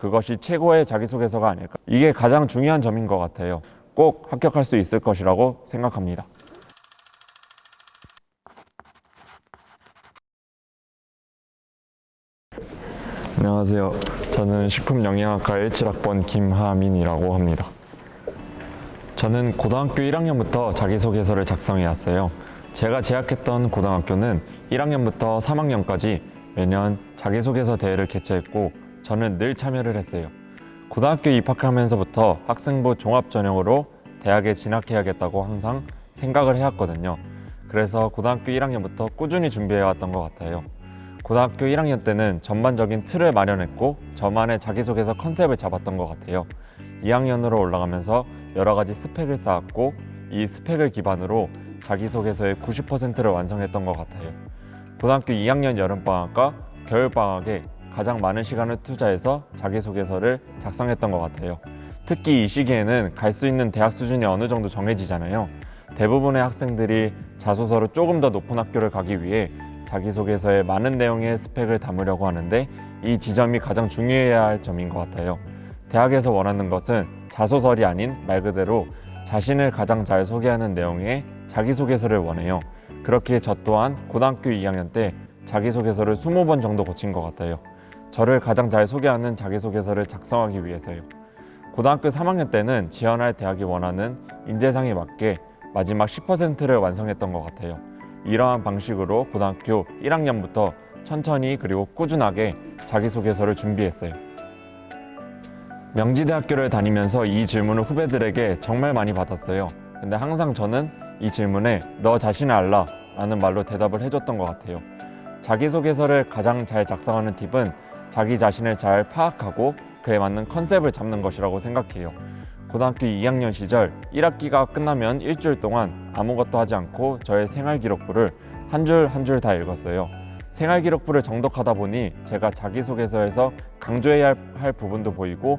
그것이 최고의 자기소개서가 아닐까. 이게 가장 중요한 점인 것 같아요. 꼭 합격할 수 있을 것이라고 생각합니다. 안녕하세요. 저는 식품영양학과 17학번 김하민이라고 합니다. 저는 고등학교 1학년부터 자기소개서를 작성해 왔어요. 제가 재학했던 고등학교는 1학년부터 3학년까지 매년 자기소개서 대회를 개최했고 저는 늘 참여를 했어요. 고등학교 입학하면서부터 학생부 종합 전형으로 대학에 진학해야겠다고 항상 생각을 해왔거든요. 그래서 고등학교 1학년부터 꾸준히 준비해 왔던 것 같아요. 고등학교 1학년 때는 전반적인 틀을 마련했고 저만의 자기소개서 컨셉을 잡았던 것 같아요. 2학년으로 올라가면서 여러 가지 스펙을 쌓았고 이 스펙을 기반으로 자기소개서의 90%를 완성했던 것 같아요. 고등학교 2학년 여름방학과 겨울방학에 가장 많은 시간을 투자해서 자기소개서를 작성했던 것 같아요. 특히 이 시기에는 갈 수 있는 대학 수준이 어느 정도 정해지잖아요. 대부분의 학생들이 자소서로 조금 더 높은 학교를 가기 위해 자기소개서에 많은 내용의 스펙을 담으려고 하는데 이 지점이 가장 중요해야 할 점인 것 같아요. 대학에서 원하는 것은 자소설이 아닌 말 그대로 자신을 가장 잘 소개하는 내용의 자기소개서를 원해요. 그렇게 저 또한 고등학교 2학년 때 자기소개서를 20번 정도 고친 것 같아요. 저를 가장 잘 소개하는 자기소개서를 작성하기 위해서요. 고등학교 3학년 때는 지원할 대학이 원하는 인재상에 맞게 마지막 10%를 완성했던 것 같아요. 이러한 방식으로 고등학교 1학년부터 천천히 그리고 꾸준하게 자기소개서를 준비했어요. 명지대학교를 다니면서 이 질문을 후배들에게 정말 많이 받았어요. 근데 항상 저는 이 질문에 너 자신을 알라 라는 말로 대답을 해줬던 것 같아요. 자기소개서를 가장 잘 작성하는 팁은 자기 자신을 잘 파악하고 그에 맞는 컨셉을 잡는 것이라고 생각해요. 고등학교 2학년 시절 1학기가 끝나면 일주일 동안 아무것도 하지 않고 저의 생활 기록부를 한 줄 한 줄 다 읽었어요. 생활 기록부를 정독하다 보니 제가 자기소개서에서 강조해야 할, 할 부분도 보이고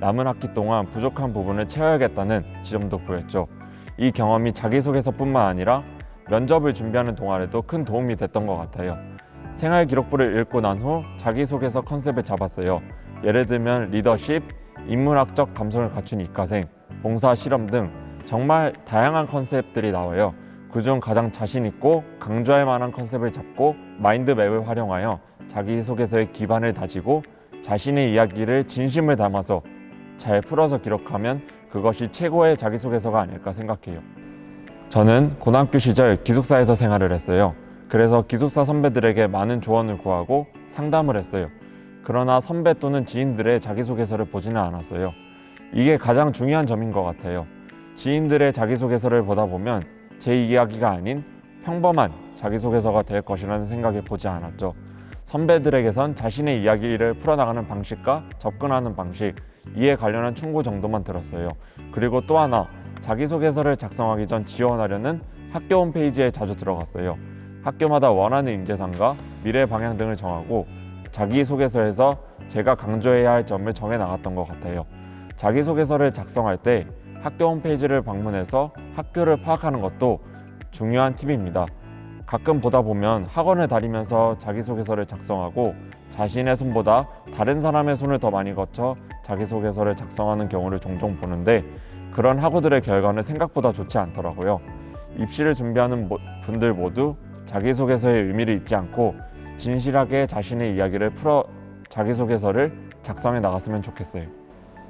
남은 학기 동안 부족한 부분을 채워야겠다는 지점도 보였죠. 이 경험이 자기소개서뿐만 아니라 면접을 준비하는 동안에도 큰 도움이 됐던 것 같아요. 생활 기록부를 읽고 난 후 자기소개서 컨셉을 잡았어요. 예를 들면 리더십, 인문학적 감성을 갖춘 이과생, 봉사 실험 등 정말 다양한 컨셉들이 나와요. 그중 가장 자신 있고 강조할 만한 컨셉을 잡고 마인드맵을 활용하여 자기소개서의 기반을 다지고 자신의 이야기를 진심을 담아서 잘 풀어서 기록하면 그것이 최고의 자기소개서가 아닐까 생각해요. 저는 고등학교 시절 기숙사에서 생활을 했어요. 그래서 기숙사 선배들에게 많은 조언을 구하고 상담을 했어요. 그러나 선배 또는 지인들의 자기소개서를 보지는 않았어요. 이게 가장 중요한 점인 것 같아요. 지인들의 자기소개서를 보다 보면 제 이야기가 아닌 평범한 자기소개서가 될 것이라는 생각에 보지 않았죠. 선배들에게선 자신의 이야기를 풀어나가는 방식과 접근하는 방식, 이에 관련한 충고 정도만 들었어요. 그리고 또 하나, 자기소개서를 작성하기 전 지원하려는 학교 홈페이지에 자주 들어갔어요. 학교마다 원하는 인재상과 미래 방향 등을 정하고 자기소개서에서 제가 강조해야 할 점을 정해 나갔던 것 같아요. 자기소개서를 작성할 때 학교 홈페이지를 방문해서 학교를 파악하는 것도 중요한 팁입니다. 가끔 보다 보면 학원을 다니면서 자기소개서를 작성하고 자신의 손보다 다른 사람의 손을 더 많이 거쳐 자기소개서를 작성하는 경우를 종종 보는데 그런 학우들의 결과는 생각보다 좋지 않더라고요. 입시를 준비하는 모- 분들 모두 자기소개서의 의미를 잊지 않고 진실하게 자신의 이야기를 풀어 자기소개서를 작성해 나갔으면 좋겠어요.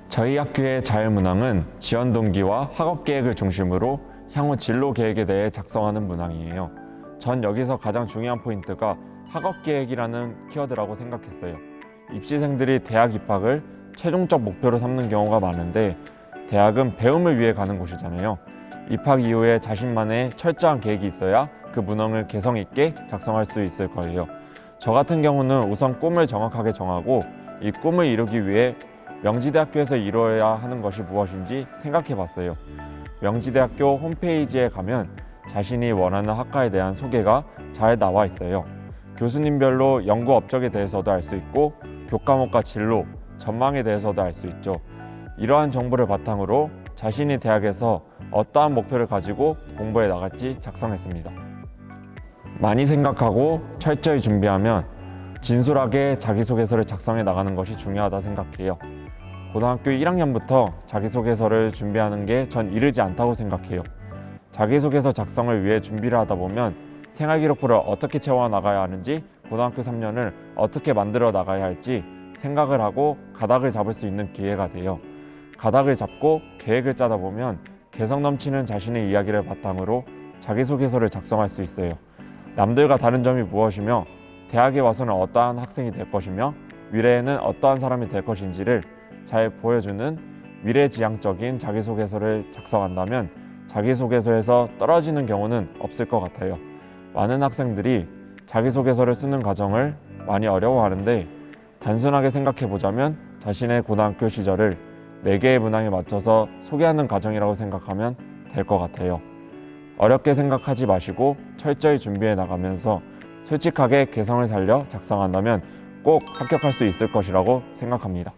저희 학교의 자율문항은 지원 동기와 학업 계획을 중심으로 향후 진로 계획에 대해 작성하는 문항이에요. 전 여기서 가장 중요한 포인트가 학업 계획이라는 키워드라고 생각했어요. 입시생들이 대학 입학을 최종적 목표로 삼는 경우가 많은데 대학은 배움을 위해 가는 곳이잖아요. 입학 이후에 자신만의 철저한 계획이 있어야 그 문항을 개성 있게 작성할 수 있을 거예요. 저 같은 경우는 우선 꿈을 정확하게 정하고 이 꿈을 이루기 위해 명지대학교에서 이루어야 하는 것이 무엇인지 생각해 봤어요. 명지대학교 홈페이지에 가면 자신이 원하는 학과에 대한 소개가 잘 나와 있어요. 교수님별로 연구 업적에 대해서도 알 수 있고 교과목과 진로, 전망에 대해서도 알 수 있죠. 이러한 정보를 바탕으로 자신이 대학에서 어떠한 목표를 가지고 공부해 나갈지 작성했습니다. 많이 생각하고 철저히 준비하면 진솔하게 자기소개서를 작성해 나가는 것이 중요하다 생각해요. 고등학교 1학년부터 자기소개서를 준비하는 게 전 이르지 않다고 생각해요. 자기소개서 작성을 위해 준비를 하다 보면 생활기록부를 어떻게 채워 나가야 하는지 고등학교 3년을 어떻게 만들어 나가야 할지 생각을 하고 가닥을 잡을 수 있는 기회가 돼요. 가닥을 잡고 계획을 짜다 보면 개성 넘치는 자신의 이야기를 바탕으로 자기소개서를 작성할 수 있어요. 남들과 다른 점이 무엇이며 대학에 와서는 어떠한 학생이 될 것이며 미래에는 어떠한 사람이 될 것인지를 잘 보여주는 미래지향적인 자기소개서를 작성한다면 자기소개서에서 떨어지는 경우는 없을 것 같아요. 많은 학생들이 자기소개서를 쓰는 과정을 많이 어려워하는데 단순하게 생각해 보자면 자신의 고등학교 시절을 네 개의 문항에 맞춰서 소개하는 과정이라고 생각하면 될 것 같아요. 어렵게 생각하지 마시고 철저히 준비해 나가면서 솔직하게 개성을 살려 작성한다면 꼭 합격할 수 있을 것이라고 생각합니다.